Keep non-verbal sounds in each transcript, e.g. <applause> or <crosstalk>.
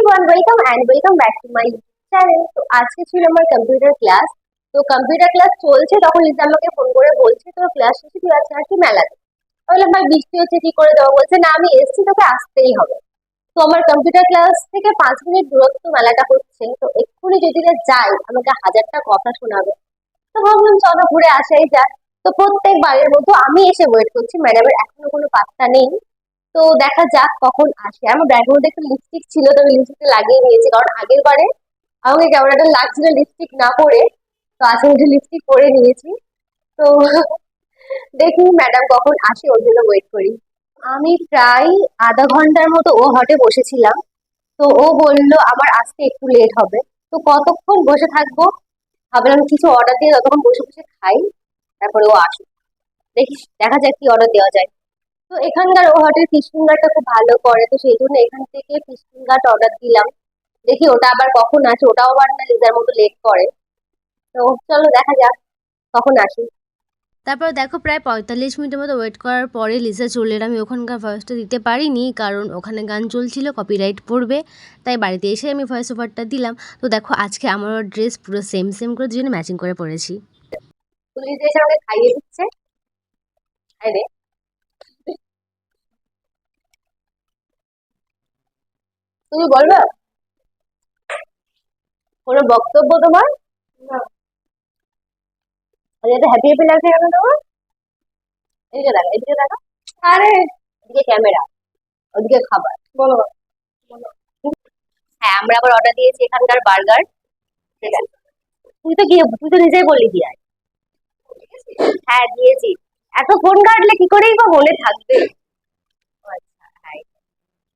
Everyone welcome and welcome back to my channel তো আজকে ছিল আমার কম্পিউটার ক্লাস তো কম্পিউটার ক্লাস চলছে, তখন লিজা আমাকে ফোন করে বলছে, তোর ক্লাস শেষে তুই আজকে নাকি মেলাতে? বললাম, ভাই, বৃষ্টি হচ্ছে, কি করে দেবো? বলছে, না, আমি এসছি, তোকে আসতেই হবে। তো আমার কম্পিউটার ক্লাস থেকে পাঁচ মিনিট দূরত্ব মেলাটা হচ্ছে। তো এক্ষুনি যদি না যাই, আমাকে হাজারটা কথা শোনাবে। তো ভাবলাম, চলো ঘুরে আসাই যাক। তো প্রত্যেকবারের মতো আমি এসে ওয়েট করছি। ম্যাডামের এখনও কোনো পাত্তা নেই। তো দেখা যাক কখন আসে। আমার ব্যাগের মধ্যে একটা লিপস্টিক ছিল, তো আমি লিপস্টিকটা লাগিয়ে নিয়েছি। কারণ আগের বারে আমাকে একটা লাগছিল লিপস্টিক না পরে, তো আজকে উঠে লিপস্টিক পরে নিয়েছি। তো দেখি ম্যাডাম কখন আসে, ওর জন্য ওয়েট করি। আমি প্রায় আধা ঘণ্টার মতো ও হটে বসেছিলাম। তো ও বলল, আমার আসতে একটু লেট হবে। তো কতক্ষণ বসে থাকব? ভাবলাম কিছু অর্ডার দিয়ে ততক্ষণ বসে বসে খাই, তারপরে ও আসুক। দেখি, দেখা যাক কি অর্ডার দেওয়া যায়। তো এখানকার ও হোটেল ফিশ ফিঙ্গারটা খুব ভালো করে তো সেই জন্য এখান থেকে ফিশ ফিঙ্গারটা অর্ডার দিলাম। দেখি ওটা আবার কখন আসে ওটাও আবার না লিজার মতো লেট করে। তো চলো দেখা যাক কখন আসি। তারপর দেখো প্রায় পঁয়তাল্লিশ মিনিটের মতো ওয়েট করার পরে লিসা চলে। আমি ওখানকার ভয়েসটা দিতে পারিনি কারণ ওখানে গান চলছিল কপিরাইট পড়বে। তাই বাড়িতে এসে আমি ভয়েস ওভারটা দিলাম। তো দেখো আজকে আমার ড্রেস পুরো সেম সেম করে দুজনে ম্যাচিং করে পরেছি পুলিশ এসে আমাকে খাইয়ে দিচ্ছে। খাই তুমি বলবে? কোনো বক্তব্য তোমার? এত হ্যাপি হ্যাপি লাগছে কেন তোমার? এদিকে দেখো এদিকে দেখো। আরে! এদিকে ক্যামেরা ওদিকে খাবার। বলো। হ্যাঁ আমরা আবার অর্ডার দিয়েছি এখানকার বার্গার ঠিক আছে। তুই তো গিয়ে তুই তো নিজেই বললি দিয়ে। হ্যাঁ দিয়েছি। এত ফোন কাটলে কি করেই বা মনে থাকবে?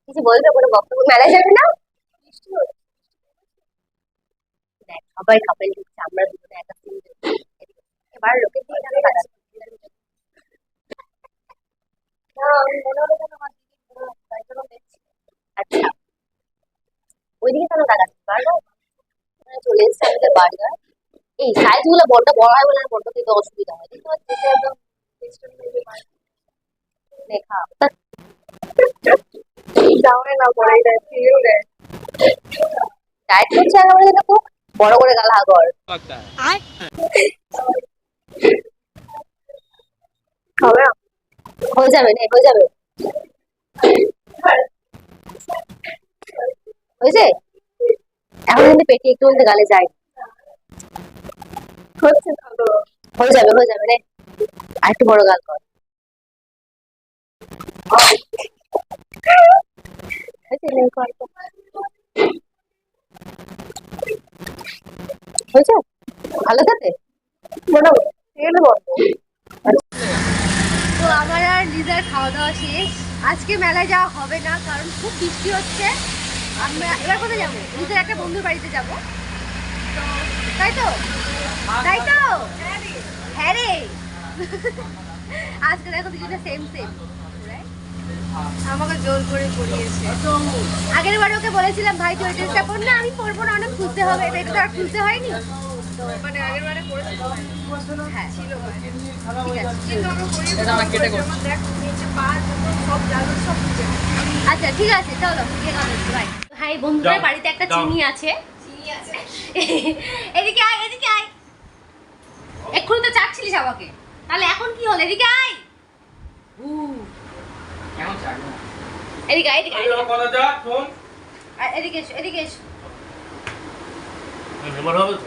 কিছু বলবে? কোনো বক্তব্য? মেলায় যাবে না? দেখ, সবাই কাপেল দিচ্ছে আমরা দুজনে একা এবার লোকে আচ্ছা কেন তাকাচ্ছিস? বার্গার চলে এসছে আমাদের বার্গার এই সাইজ হয় বলে বড়টা দিতে অসুবিধা হয়। দেখতে এটা ডায়েট করছে বড় করে গালা কর হয়ে যাবে না হয়ে যাবে। হয়েছে এখন কিন্তু পেটি একটু বলতে গালে যায় হয়ে যাবে হয়ে যাবে রে আর একটু বড় গাল কর হয়েছে ভালো তো আমার আর লিজার খাওয়া দাওয়া শেষ। আজকে মেলায় যাওয়া হবে না, কারণ খুব বৃষ্টি হচ্ছে। আমরা এবার কোথায় যাব? লিজার একটা বন্ধুর বাড়িতে যাব। তো, তাই তো? তাই তো? হ্যাঁ রে। আজকে দেখো দুজনে সেম সেম আমাকে জোর করে পড়িয়েছে। আগের বার ওকে বলেছিলাম ভাই তুই ড্রেসটা পর না আমি পরবো না অনেক খুলতে হবে এটা তো আর খুলতে হয়নি। মানে আগের বারে পড়েছিল হ্যাঁ। ছিল ভাই। ঠিক আছে। কিন্তু আমরা পড়িয়ে দেখ নিচে পা সব জানো সব আচ্ছা ঠিক আছে চলো গিয়ে ভাই বন্ধুদের বাড়িতে একটা চিনি আছে। চিনি আছে। এদিকে আয় এদিকে আয়। এক্ষুনি তো চাচ্ছিলিস আমাকে। তাহলে এখন কি হলো? এদিকে আয়। এদিকে এদিকে এদিকে। যা শোন। এদিকে এসো এদিকে এসো। এবার হবে তো।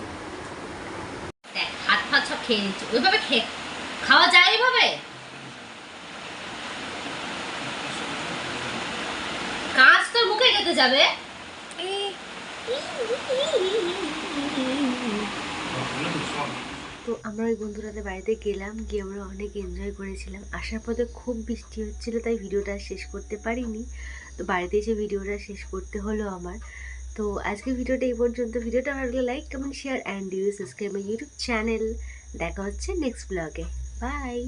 দেখ হাত ফাত সব খেয়ে নিচ্ছে। ওইভাবে খেয়ে খাওয়া যায় এইভাবে কাঁচ তোর মুখে খেতে যাবে? <laughs> তো আমরা ওই বন্ধুরাদের বাড়িতে গেলাম, গিয়ে আমরা অনেক এনজয় করেছিলাম। আসার পথে খুব বৃষ্টি হচ্ছিল, তাই ভিডিওটা শেষ করতে পারিনি। তো বাড়িতে এসে ভিডিওটা শেষ করতে হলো আমার। তো আজকে ভিডিওটা এই পর্যন্ত। ভিডিওটা ভালো like comment share and you subscribe my YouTube channel দেখা হচ্ছে নেক্সট ব্লগে বাই